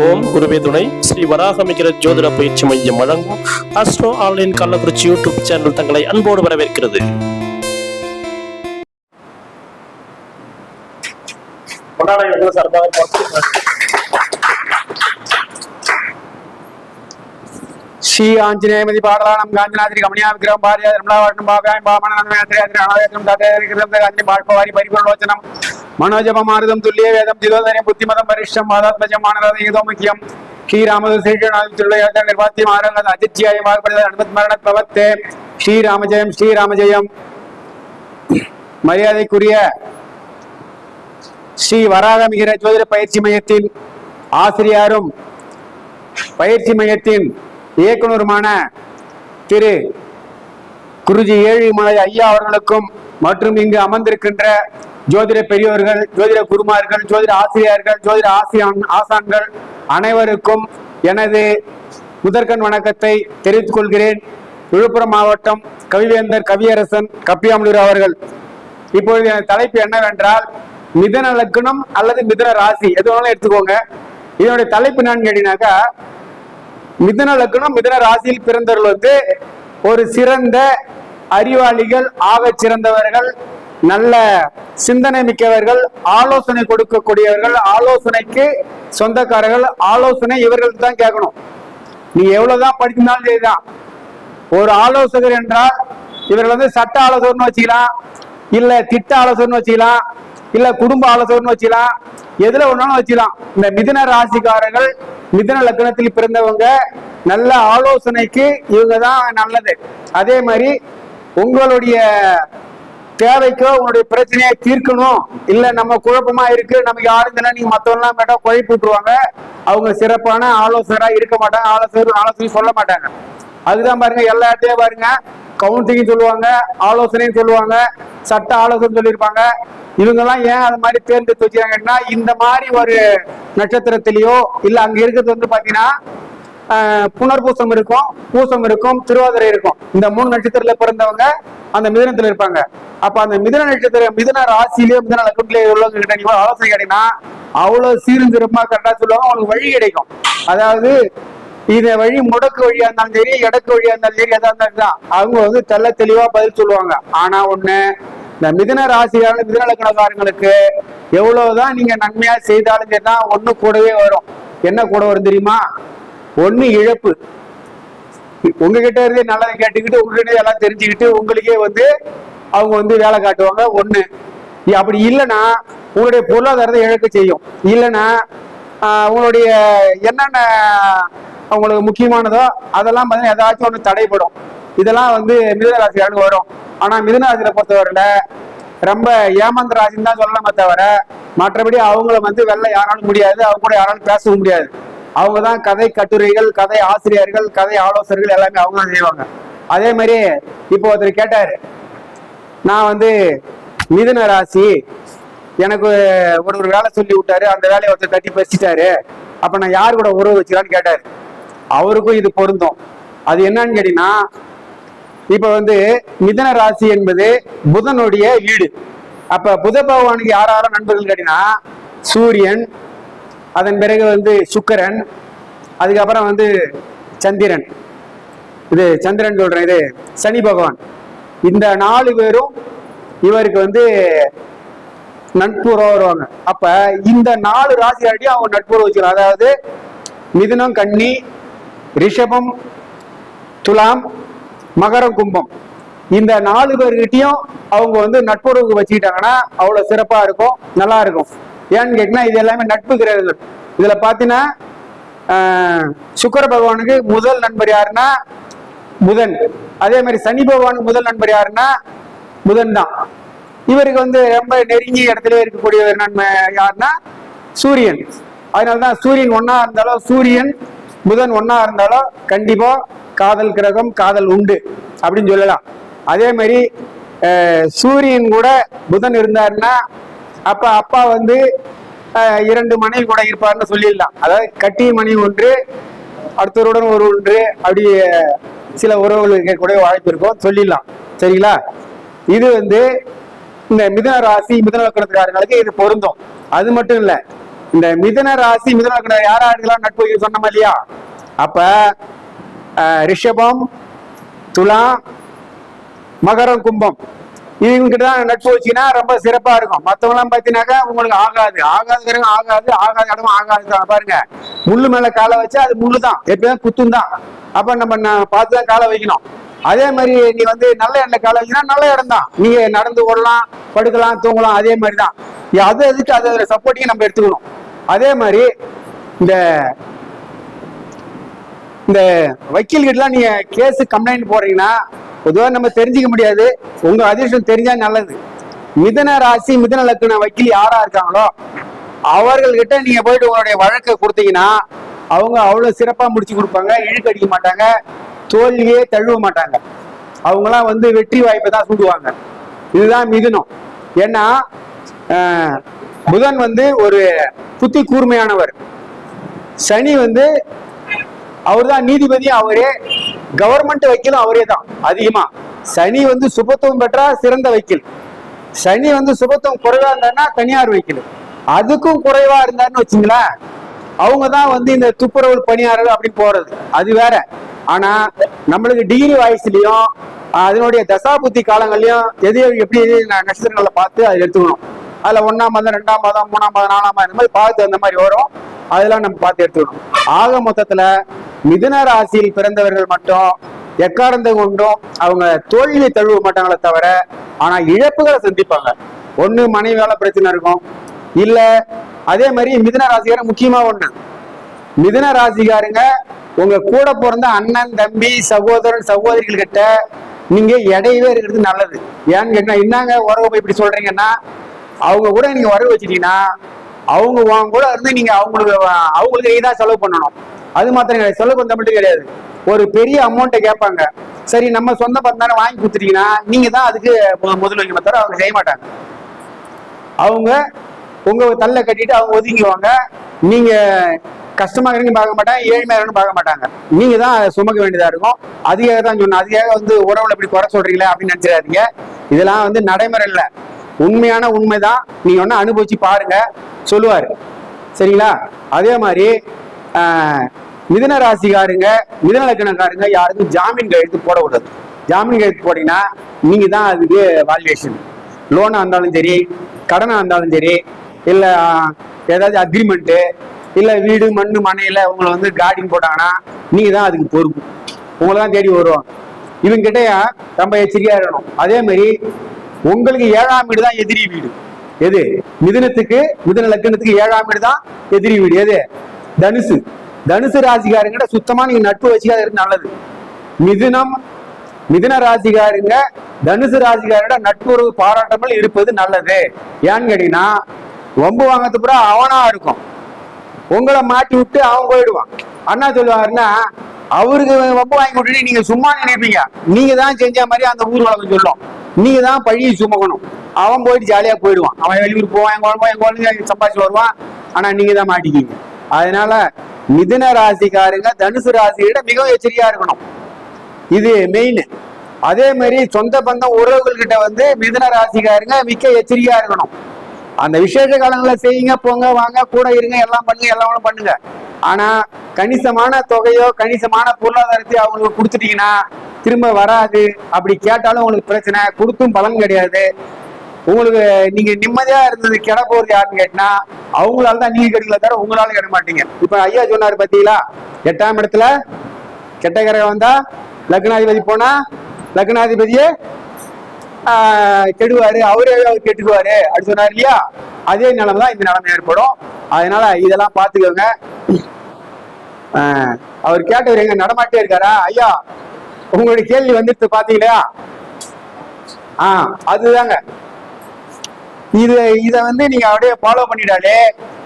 ஓம் குருவே துணை. ஸ்ரீ வராகமிகிற ஜோதிட பயிற்சி மையம் வழங்கும் astro online Kallakurichi YouTube channel தங்களை அன்போடு வரவேற்கிறது. ஸ்ரீ ஆஞ்சநேயமதி பாடலானம் காஞ்சநாதிரி கமனியா விக்கிரம் பாரியா திருமலாவாட்டம் பாவியாயம் பாமனாந்திரம் தாத்தே கிருதம் காஞ்சி பாழ்பவாரி பரிபூர்ணோச்சனம் മനോജപമാരുതം തുല്യ വേദം முக்கியம் ബുദ്ധിമതം പരിഷ്ടം മാതാത്മജമാനതോമുഖ്യം ശ്രീരാമദശേഷനാദിത്യുള്ള നിർവാദ്യമാരുന്നത് അതിഥ്യായ അനുസ്മരണ പ്രവത്തെ. ஸ்ரீராமஜெயம் ஸ்ரீராமஜெயம் மரியாதைக்குரிய ஸ்ரீ வராகமிகிற ஜோதிட பயிற்சி மையத்தின் ஆசிரியாரும் பயிற்சி மையத்தின் இயக்குனருமான திரு குருஜி ஏழுமலை ஐயா அவர்களுக்கும் மற்றும் இங்கு அமர்ந்திருக்கின்ற ஜோதிட பெரியவர்கள் ஜோதிட குருமார்கள் ஜோதிட ஆசிரியர்கள் ஜோதிட ஆசியான் ஆசான்கள் அனைவருக்கும் எனது முதற்கண் வணக்கத்தை தெரிவித்துக் கொள்கிறேன். விழுப்புரம் மாவட்டம் கவிவேந்தர் கவியரசன் கப்பியாமலூர் அவர்கள். இப்பொழுது எனது தலைப்பு என்னவென்றால் மிதன லக்னம் அல்லது மிதன ராசி எது வேணாலும் எடுத்துக்கோங்க. இதனுடைய தலைப்பு என்னன்னு கேட்டீங்கன்னாக்கா மிதன லக்னம் மிதன ராசியில் பிறந்தவர்கள் வந்து ஒரு சிறந்த அறிவாளிகள் ஆக சிறந்தவர்கள் நல்ல சிந்தனை மிக்கவர்கள் ஆலோசனை கொடுக்கக்கூடியவர்கள் ஆலோசனைக்கு சொந்தக்காரர்கள் ஆலோசனை இவர்களுக்கு தான் கேட்கணும். நீ எவ்வளவுதான் படிச்சிருந்தாலும் சரிதான். ஒரு ஆலோசகர் என்றால் இவர்கள் வந்து சட்ட ஆலோசகர்னு வச்சுக்கலாம் இல்ல திட்ட ஆலோசகர்னு வச்சுக்கலாம் இல்ல குடும்ப ஆலோசகர்னு வச்சுக்கலாம் எதுல ஒன்னாலும் வச்சுக்கலாம். இந்த மிதன ராசிக்காரர்கள் மிதின லக்னத்தில் பிறந்தவங்க நல்ல ஆலோசனைக்கு இவங்க தான் நல்லது. அதே மாதிரி உங்களுடைய தேவைக்கோ உங்களுடைய பிரச்சனையை தீர்க்கணும். இல்ல நம்ம குழப்பமா இருக்கு. நமக்கு யாரும் நீங்க மத்தவங்கலாம் மேடம் குழப்பி விட்டுருவாங்க. அவங்க சிறப்பான ஆலோசகரா இருக்க மாட்டாங்க. ஆலோசகர் ஆலோசனை சொல்ல மாட்டாங்க. அதுதான் பாருங்க எல்லா இடத்தையும் பாருங்க. கவுன்சிலிங் சொல்லுவாங்க ஆலோசனையும் சொல்லுவாங்க சட்ட ஆலோசனை சொல்லியிருப்பாங்க. இவங்கெல்லாம் ஏன் அது மாதிரி தேர்ந்தெடுத்து வச்சுக்காங்கன்னா இந்த மாதிரி ஒரு நட்சத்திரத்திலேயோ இல்ல அங்க இருக்கிறது வந்து பாத்தீங்கன்னா புனர்பூசம் இருக்கும் பூசம் இருக்கும் திருவாதிரை இருக்கும். இந்த மூணு நட்சத்திரத்துல பிறந்தவங்க அந்த மிதனத்துல இருப்பாங்க. அப்ப அந்த மிதன நட்சத்திர மிதன ராசியிலேயே மிதன லக்கத்திலேயோ உள்ளவங்க கிட்ட நீங்க ஆலோசனை கேட்டீங்கன்னா அவ்வளவு சீரும் சிறப்பா கரெக்டா சொல்லுவாங்க அவங்களுக்கு வழி கிடைக்கும். அதாவது இத வழி முடக்கு வழியா இருந்தாலும் சரி எடக்கு வழியா இருந்தாலும் சரி எதா இருந்தாலும் தான். அவங்க வந்து தெள்ள தெளிவா பதில் சொல்லுவாங்க. ஆனா ஒண்ணு இந்த மிதன ராசியான மிதன லக்கணக்காரங்களுக்கு எவ்வளவுதான் நீங்க நன்மையா செய்தாலும் சரிதான் ஒண்ணு கூடவே வரும். என்ன கூட வரும் தெரியுமா? ஒன்று இழப்பு. உங்ககிட்ட இருந்தே நல்லதை கேட்டுக்கிட்டு உங்ககிட்ட எல்லாம் தெரிஞ்சுக்கிட்டு உங்களுக்கே வந்து அவங்க வந்து வேலை காட்டுவாங்க. ஒண்ணு அப்படி இல்லைன்னா உங்களுடைய பொருளாதாரத்தை இழக்க செய்யும். இல்லைன்னா உங்களுடைய என்னென்ன அவங்களுக்கு முக்கியமானதோ அதெல்லாம் பார்த்தீங்கன்னா ஏதாச்சும் ஒன்று தடைப்படும் இதெல்லாம் வந்து மிதுன வரும். ஆனால் மிதனராசியில் பொறுத்தவரையில் பொறுத்தவரையில ரொம்ப ஏமாந்த ராசின்னு தான் சொல்லலாமே தவிர மற்றபடி அவங்கள வந்து வெளில யாராலும் முடியாது. அவங்க கூட யாராலும் பேசவும் முடியாது. அவங்க தான் கதை கட்டுரைகள் கதை ஆசிரியர்கள் கதை ஆலோசகர்கள் எல்லாமே அவங்க தான் செய்வாங்க. அதே மாதிரி இப்போ ஒருத்தர் கேட்டார் நான் வந்து மிதுன ராசி எனக்கு ஒரு ஒரு வேலை சொல்லி விட்டாரு அந்த வேலையை ஒருத்தர் தட்டி பேசிட்டாரு அப்ப நான் யார் கூட உறவு வச்சுக்கலான்னு கேட்டாரு. அவருக்கும் இது பொருந்தும். அது என்னன்னு கேட்டீங்கன்னா இப்ப வந்து மிதன ராசி என்பது புதனுடைய வீடு அப்ப புத பகவானுக்கு யார் யாரும் நண்பர்கள் கேட்டீங்கன்னா சூரியன் அதன் பிறகு வந்து சுக்கரன் அதுக்கப்புறம் வந்து சந்திரன். இது சந்திரன் சொல்றேன் இது சனி பகவான். இந்த நாலு பேரும் இவருக்கு வந்து நட்புறவு வருவாங்க அப்ப இந்த நாலு ராசியாட்டியும் அவங்க நட்புறவு வச்சுக்கலாம் அதாவது மிதுனம் கன்னி ரிஷபம் துலாம் மகரம் கும்பம். இந்த நாலு பேர்கிட்டையும் அவங்க வந்து நட்புறவுக்கு வச்சுக்கிட்டாங்கன்னா அவ்வளவு சிறப்பா இருக்கும் நல்லா இருக்கும். ஏன்னு கேட்டிங்கன்னா இது எல்லாமே நட்பு கிரகங்கள். இதுல பாத்தீங்கன்னா ஆஹ், பகவானுக்கு முதல் நண்பர் யாருன்னா புதன். அதே மாதிரி சனி பகவானுக்கு முதல் நண்பர் யாருன்னா புதன் தான். இவருக்கு வந்து ரொம்ப நெருங்கிய இடத்துல இருக்கக்கூடிய ஒரு நன்மை யாருன்னா சூரியன். அதனாலதான் சூரியன் ஒன்னா இருந்தாலும் சூரியன் புதன் ஒன்னா இருந்தாலும் கண்டிப்பா காதல் கிரகம் காதல் உண்டு அப்படின்னு சொல்லலாம். அதே மாதிரி சூரியன் கூட புதன் இருந்தாருன்னா அப்ப அப்பா வந்து அஹ், இரண்டு மனைவி கூட இருப்பார்னு சொல்லிடலாம். அதாவது கட்டிய மனைவி ஒன்று அடுத்தவருடன் ஒரு ஒன்று அப்படி சில உறவுகள் இருக்கக்கூடிய வாய்ப்பு இருக்கும். சொல்லிடலாம். சரிங்களா? இது வந்து இந்த மிதன ராசி மிதன லக்கணத்துக்காரங்களுக்கு இது பொருந்தும். அது மட்டும் இல்ல இந்த மிதன ராசி மிதன லக்கணம் யார் யாருக்கெல்லாம் நட்பு சொன்னோம் இல்லையா? அப்ப அஹ், ரிஷபம் துலா மகரம் கும்பம். இவங்ககிட்ட தான் நட்பு வச்சுன்னா ரொம்ப சிறப்பா இருக்கும். மத்தவங்களாம் பார்த்தீங்கன்னாக்கா உங்களுக்கு ஆகாது. ஆகாதுங்கிறவங்க ஆகாது ஆகாத இடம் ஆகாது தான் பாருங்க. முள்ளு மேல காலை வச்சா அது முள்ளு தான் எப்பயும் குத்தும் தான் அப்ப நம்ம ந- பார்த்து தான் காலை வைக்கணும். அதே மாதிரி நீ வந்து நல்ல எண்ணெய் காலை வச்சுன்னா நல்ல இடம் தான் நீங்க நடந்து ஓடலாம் படுக்கலாம் தூங்கலாம் அதே மாதிரி தான் அது எதுக்கு அதோட சப்போர்ட்டிங்க நம்ம எடுத்துக்கணும். அதே மாதிரி இந்த இந்த வக்கீல் நீங்க கேஸ் கம்ப்ளைண்ட் போடுறீங்கன்னா பொதுவாக நம்ம தெரிஞ்சுக்க முடியாது. உங்க அதிர்ஷ்டம் தெரிஞ்சா நல்லது. மிதன ராசி மிதன லக்கண வக்கீல் யாரா இருக்காங்களோ அவர்கள்கிட்ட நீங்க போயிட்டு உங்களுடைய வழக்கை கொடுத்தீங்கன்னா அவங்க அவ்வளவு சிறப்பா முடிச்சு கொடுப்பாங்க இழுக்கடிக்க மாட்டாங்க தோல்வியே தழுவ மாட்டாங்க. அவங்களாம் வந்து வெற்றி வாய்ப்பை தான் சூடுவாங்க இதுதான் மிதுனம். ஏன்னா ஆஹ், புதன் வந்து ஒரு புத்தி கூர்மையானவர். சனி வந்து அவர்தான் நீதிபதி அவரே கவர்மெண்ட் வக்கீலும் அவரே தான் அதிகமா. சனி வந்து சுபத்துவம் பெற்றா சிறந்த வக்கீல். சனி வந்து சுபத்துவம் குறைவா இருந்தாருன்னா தனியார் வக்கீல். அதுக்கும் குறைவா இருந்தாருன்னு வச்சுங்களேன் அவங்க தான் வந்து இந்த துப்புரவு பணியாளர்கள் அப்படி போறது. அது வேற. ஆனா நம்மளுக்கு டிகிரி வயசுலயும் அதனுடைய தசாபுத்தி காலங்கள்லயும் எதையோ எப்படி நட்சத்திரங்களை பார்த்து அதை எடுத்துக்கணும். அதுல ஒண்ணாம் மாதம் ரெண்டாம் மாதம் மூணாம் மாதம் நாலாம் மாதம் இந்த மாதிரி பார்த்து அந்த மாதிரி வரும். அதெல்லாம் நம்ம பார்த்து எடுத்துக்கணும். ஆக மொத்தத்துல மிதுன ராசியில் பிறந்தவர்கள் மட்டும் எக்காரந்த கொண்டும் அவங்க தோல்வியை தழுவ மாட்டாங்களே தவிர ஆனா இழப்புகளை சந்திப்பாங்க. ஒண்ணு மனைவியால பிரச்சனை இருக்கும். இல்ல அதே மாதிரி மிதுன ராசிகார முக்கியமா ஒண்ணு. மிதுன ராசிக்காரங்க உங்க கூட பிறந்த அண்ணன் தம்பி சகோதரன் சகோதரிகள் கிட்ட நீங்க இடையவே இருக்கிறது நல்லது. ஏன்னு கேட்டா என்னங்க உறவு இப்படி சொல்றீங்கன்னா அவங்க கூட நீங்க உறவு வச்சிட்டீங்கன்னா அவங்க வாங்க கூட இருந்து நீங்க அவங்களுக்கு அவங்களுக்கு தான் செலவு பண்ணணும். அது மாத்திரம் கிடையாது. செலவு பண்ண மட்டும் கிடையாது. ஒரு பெரிய அமௌண்ட்டை கேட்பாங்க. சரி நம்ம சொந்த பந்தானே வாங்கி கொடுத்துட்டீங்கன்னா நீங்க தான் அதுக்கு மு- முதல் வைக்கணும் தவிர அவங்க செய்ய மாட்டாங்க. அவங்க உங்க தள்ள கட்டிட்டு அவங்க ஒதுங்கிவாங்க நீங்க கஷ்டமா இருக்குன்னு பார்க்க மாட்டாங்க ஏழ்மையா இருக்குன்னு பார்க்க மாட்டாங்க. நீங்க தான் சுமக்க வேண்டியதா இருக்கும். அதிகாக தான் சொன்னேன். அதுக்காக வந்து உறவுல இப்படி குறை சொல்றீங்களே அப்படின்னு நினைச்சிடாதீங்க. இதெல்லாம் வந்து நடைமுறை இல்லை. உண்மையான உண்மைதான் நீங்க ஒண்ணு அனுபவிச்சு பாருங்க. சொல்லுவார். சரிங்களா? அதே மாதிரி மிதன ராசிக்காரங்க மிதன லக்கணக்காரங்க யாருக்கும் ஜாமீன் கையெழுத்து போடக்கூடாது. ஜாமீன் கையெழுத்து போட்டீங்கன்னா நீங்க தான் அதுக்கு வால்யூஷன் லோனாக இருந்தாலும் சரி கடனாக இருந்தாலும் சரி இல்லை ஏதாவது அக்ரிமெண்ட்டு இல்லை வீடு மண் மனையில் உங்களை வந்து கார்டின் போட்டாங்கன்னா நீங்கள் தான் அதுக்கு பொறுப்பு. உங்களை தான் தேடி வருவோம் இவங்க ரொம்ப எச்சரிக்கையாக இருக்கணும். அதே மாதிரி உங்களுக்கு ஏழாம் வீடு தான் எதிரி வீடு. எது? மிதுனத்துக்கு மிதுன லக்னத்துக்கு ஏழாம் வீடு தான் எதிரி வீடு. எது? தனுசு. தனுசு ராசிக்காரங்கிட்ட சுத்தமா நீங்க நட்பு வச்சுக்காத இருக்கு நல்லது. மிதுனம் மிதுன ராசிக்காரங்க தனுசு ராசிக்காரோட நட்புறவு பாராட்டாமல் இருப்பது நல்லது. ஏன்னு கேட்டீங்கன்னா வம்பு வாங்கத்து பூரா அவனா இருக்கும். உங்களை மாட்டி விட்டு அவன் போயிடுவான். அண்ணா சொல்லுவாருன்னா அவருக்கு ஒம்பு வாங்கி விட்டுட்டு நீங்க சும்மா நினைப்பீங்க. நீங்க தான் செஞ்ச மாதிரி அந்த ஊர் வழக்கம் சொல்லும். நீங்க தான் பழியை சுமக்கணும். அவன் போயிட்டு ஜாலியா போயிடுவான். அவன் வெளியூர் போவான் எங்க குழம்பு எங்க குழந்தைங்க சம்பாதிச்சு வருவான். ஆனா நீங்க தான் மாட்டிக்கிங்க. அதனால மிதுன ராசிக்காரங்க தனுசு ராசிகிட்ட மிகவும் எச்சரிக்கையா இருக்கணும். இது மெயின் அதே மாதிரி சொந்த பந்தம் உறவுகள் கிட்ட வந்து மிதுன ராசிக்காரங்க மிக்க எச்சரிக்கையா இருக்கணும். அந்த விசேஷ காலங்களில் செய்யுங்க போங்க வாங்க கூட இருங்க எல்லாம் பண்ணுங்க எல்லாம் பண்ணுங்க. ஆனா கணிசமான தொகையோ கணிசமான பொருளாதாரத்தையோ அவங்களுக்கு கொடுத்துட்டீங்கன்னா திரும்ப வராது. அப்படி கேட்டாலும் உங்களுக்கு பிரச்சனை. கொடுத்தும் பலன் கிடையாது. உங்களுக்கு நீங்க நிம்மதியா இருந்தது கிட போறது யாருன்னு கேட்டினா அவங்களால தான் நீங்க கிடைக்கல தவிர உங்களால கெட மாட்டீங்க. இப்ப ஐயா சொன்னாரு பாத்தீங்களா? எட்டாம் இடத்துல கெட்ட கிரகம் வந்தா லக்னாதிபதி போனா லக்னாதிபதியே ஆஹ், கெடுவாரு. அவரே அவர் கெட்டுக்குவாரு. அப்படி சொன்னார் இல்லையா? அதே நிலைமை தான் இந்த நிலைமை ஏற்படும். அதனால இதெல்லாம் பாத்துக்கோங்க அவர் கேட்டவர் எங்க நடமாட்டே இருக்காரா? ஐயா உங்களுடைய கேள்வி வந்துட்டு பாத்தீங்களா ஆ அதுதாங்க. இது இத வந்து நீங்க அப்படியே ஃபாலோ பண்ணிட்டாலே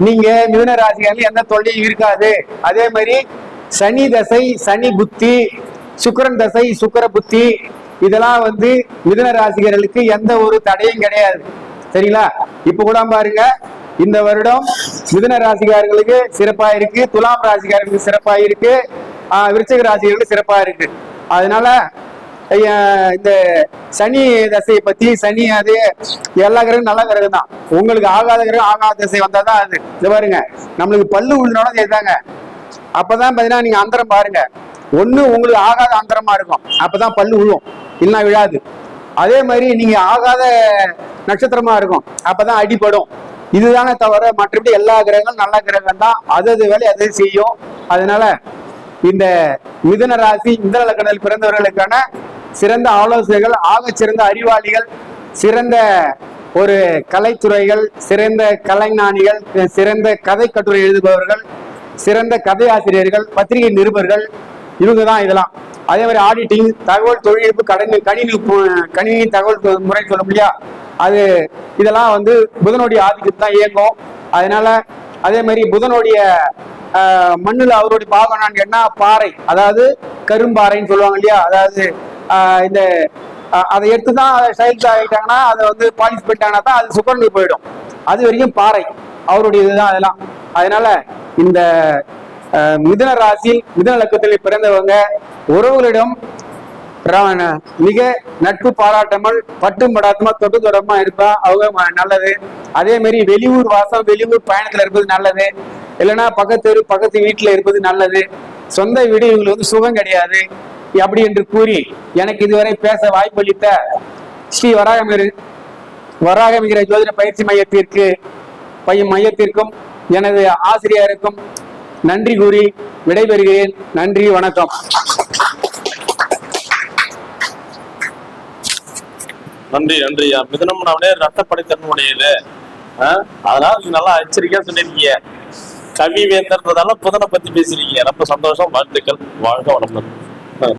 நீங்க மிதுன ராசிக்காரங்க எந்த தொல்லையும் இருக்காது. அதே மாதிரி சனி தசை சனி புத்தி சுக்கரன் தசை சுக்கர புத்தி இதெல்லாம் வந்து மிதுன ராசிகர்களுக்கு எந்த ஒரு தடையும் கிடையாது. சரிங்களா? இப்ப கூட பாருங்க. இந்த வருடம் மிதுன ராசிகாரர்களுக்கு சிறப்பா இருக்கு துலாம் ராசிகாரர்களுக்கு சிறப்பா இருக்கு ஆஹ் விருச்சிக ராசிகளுக்கு சிறப்பா இருக்கு. அதனால இந்த சனி தசையை பத்தி சனி அது எல்லா கிரகம் நல்ல கிரகம் தான். உங்களுக்கு ஆகாத கிரகம் ஆகாத தசை வந்தாதான் அது. இது பாருங்க நம்மளுக்கு பல்லு உள்ளோட சேர்த்தாங்க அப்பதான் பாத்தீங்கன்னா நீங்க அந்தரம் பாருங்க. ஒண்ணு உங்களுக்கு ஆகாத அந்தரமா இருக்கும். அப்பதான் பல்லு விழும் இல்லைன்னா விழாது. அதே மாதிரி நீங்க ஆகாத நட்சத்திரமா இருக்கும். அப்பதான் அடிபடும். இதுதானே தவிர மற்றபடி எல்லா கிரகங்களும் நல்ல கிரகம் தான். அது அது வேலை அதை செய்யும். அதனால இந்த மிதன ராசி மிதுன லக்னத்தில் பிறந்தவர்களுக்கான சிறந்த ஆலோசனைகள் ஆக சிறந்த அறிவாளிகள் சிறந்த ஒரு கலைத்துறைகள் சிறந்த கலைஞானிகள் சிறந்த கதை கட்டுரை எழுதுபவர்கள் சிறந்த கதையாசிரியர்கள் பத்திரிகை நிருபர்கள் இவங்க தான் இதெல்லாம். அதே மாதிரி ஆடிட்டிங் தகவல் தொழில்நுட்ப கடன் கணினி கணினி தகவல் முறை சொல்ல முடியா அது இதெல்லாம் வந்து புதனுடைய ஆதிக்கத்தில் தான் இயங்கும். அதனால அதே மாதிரி புதனுடைய மண்ணுல அவருடைய பாகம் என்ன? பாறை. அதாவது கரும்பாறைன்னு சொல்லுவாங்க இல்லையா? அதாவது ஆஹ், இந்த அதை எடுத்து தான் அதை சைல்ஸ் ஆகிட்டாங்கன்னா அதை வந்து பாலிஷ் பண்ணிட்டாங்கன்னா தான் அது சுகர்ந்து போயிடும். அது வரைக்கும் பாறை. அவருடைய இதுதான் அதெல்லாம். அதனால இந்த மிதன மிதுன ராசி மிதுன லக்கத்தில் பிறந்தவங்க உறவுகளிடம் மிக நட்பு பாராட்டாமல் பட்டும் படாத்தமா தொட்டு தொடரமா இருப்பா. அவங்க நல்லது. அதே மாதிரி வெளியூர் வாசம் வெளியூர் பயணத்துல இருப்பது நல்லது. இல்லைன்னா பக்கத்து பக்கத்து வீட்டுல இருப்பது நல்லது. சொந்த வீடு இவங்களுக்கு வந்து சுகம் கிடையாது. அப்படி என்று கூறி எனக்கு இதுவரை பேச வாய்ப்பளித்த ஸ்ரீ வராகமிகர் வராகமிகர ஜோதிட பயிற்சி மையத்திற்கு பையன் மையத்திற்கும் எனது ஆசிரியருக்கும் நன்றி கூறி விடைபெறுகிறேன். நன்றி வணக்கம். நன்றி நன்றியா மிதுனம்னாவே ரத்தப்படைத்தன்மை உடையது ஆ? அதனால நீங்க நல்லா எச்சரிக்கையா சொல்லிருக்கீங்க. கவி வேந்தர்ன்றதால புதனை பத்தி பேசுறீங்க. ரொம்ப சந்தோஷம். வாழ்த்துக்கள். வாழ்க வளமுடன்.